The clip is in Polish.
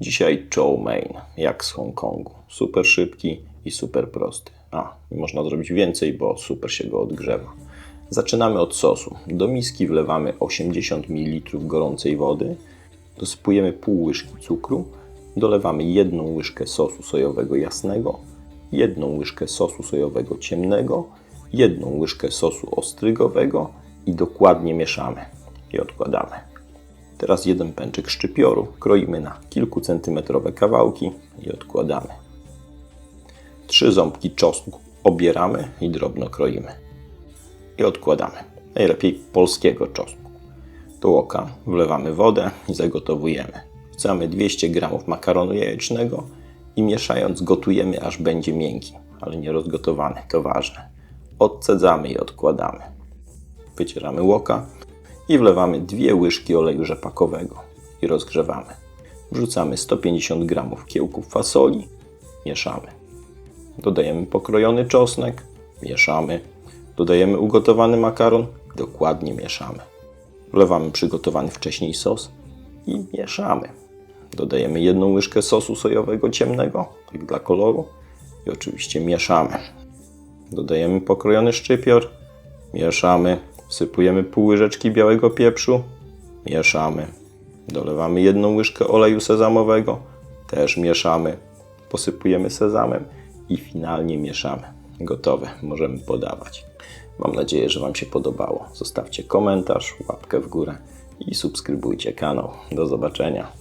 Dzisiaj chow mein, jak z Hongkongu. Super szybki i super prosty. A, można zrobić więcej, bo super się go odgrzewa. Zaczynamy od sosu. Do miski wlewamy 80 ml gorącej wody, dosypujemy pół łyżki cukru, dolewamy jedną łyżkę sosu sojowego jasnego, jedną łyżkę sosu sojowego ciemnego, jedną łyżkę sosu ostrygowego i dokładnie mieszamy i odkładamy. Teraz jeden pęczek szczypioru kroimy na kilkucentymetrowe kawałki i odkładamy. Trzy ząbki czosnku obieramy i drobno kroimy. I odkładamy. Najlepiej polskiego czosnku. Do łoka wlewamy wodę i zagotowujemy. Wrzucamy 200 g makaronu jajecznego i mieszając gotujemy aż będzie miękki, ale nie rozgotowany, to ważne. Odcedzamy i odkładamy. Wycieramy łoka i wlewamy dwie łyżki oleju rzepakowego i rozgrzewamy. Wrzucamy 150 g kiełków fasoli, mieszamy. Dodajemy pokrojony czosnek, mieszamy. Dodajemy ugotowany makaron, dokładnie mieszamy. Wlewamy przygotowany wcześniej sos i mieszamy. Dodajemy jedną łyżkę sosu sojowego ciemnego, tak dla koloru i oczywiście mieszamy. Dodajemy pokrojony szczypior, mieszamy. Wsypujemy pół łyżeczki białego pieprzu, mieszamy. Dolewamy jedną łyżkę oleju sezamowego, też mieszamy. Posypujemy sezamem i finalnie mieszamy. Gotowe, możemy podawać. Mam nadzieję, że Wam się podobało. Zostawcie komentarz, łapkę w górę i subskrybujcie kanał. Do zobaczenia.